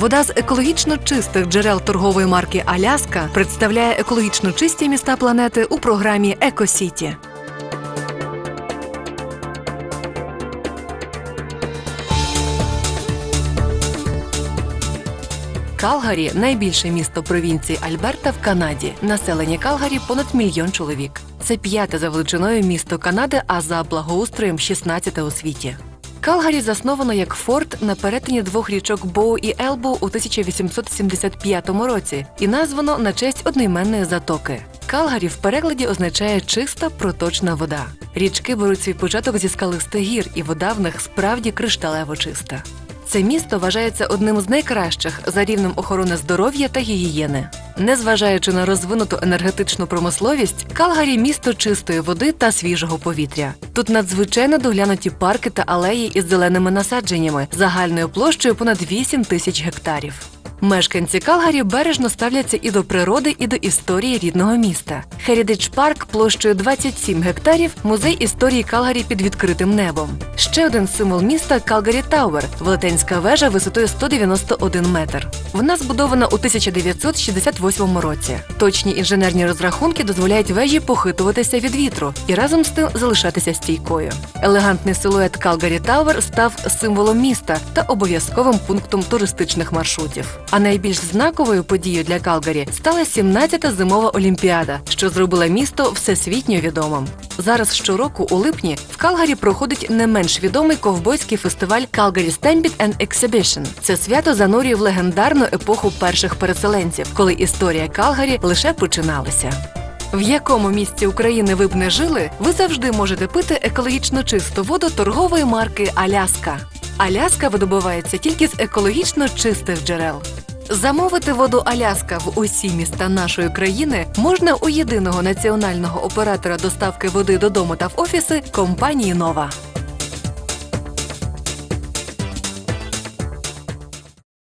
Вода з екологічно чистих джерел торгової марки Аляска представляє екологічно чисті міста планети у програмі Екосіті. Калгарі найбільше місто провінції Альберта в Канаді. Населення Калгарі понад мільйон чоловік. Це п'яте за величиною місто Канади, а за благоустроєм 16 у світі. Калгарі засновано як форт на перетині двох річок Боу і Елбу у 1875 році і названо на честь одноіменної затоки. Калгарі в перекладі означає чиста проточна вода. Річки беруть свій початок зі скалистих гір, і вода в них справді кришталево чиста. Це місто вважається одним з найкращих за рівнем охорони здоров'я та гігієни. Незважаючи на розвинуту енергетичну промисловість, Калгарі місто чистої води та свіжого повітря. Тут надзвичайно доглянуті парки та алеї із зеленими насадженнями загальною площею понад 8 тисяч гектарів. Мешканці Калгарі бережно ставляться і до природи, і до історії рідного міста. Херідич парк площею 27 гектарів, музей історії Калгарі під відкритим небом. Ще один символ міста Калгарі Тауер, велетенська вежа висотою 191 метр. Вона збудована у 1968 році. Точні інженерні розрахунки дозволяють вежі похитуватися від вітру і разом з тим залишатися стійкою. Елегантний силует Калгарі Тауер став символом міста та обов'язковим пунктом туристичних маршрутів. А найбільш знаковою подією для Калгарі стала 17-та зимова олімпіада, що зробила місто всесвітньо відомим. Зараз щороку у липні в Калгарі проходить не менш відомий ковбойський фестиваль Calgary Stampede and Exhibition. Це свято занурює в легендарну епоху перших переселенців, коли історія Калгарі лише починалася. В якому місці України ви б не жили, ви завжди можете пити екологічно чисту воду торгової марки Аляска. Аляска видобувається тільки з екологічно чистих джерел. Замовити воду Аляска в усі міста нашої країни можна у єдиного національного оператора доставки води додому та в офіси компанії Нова.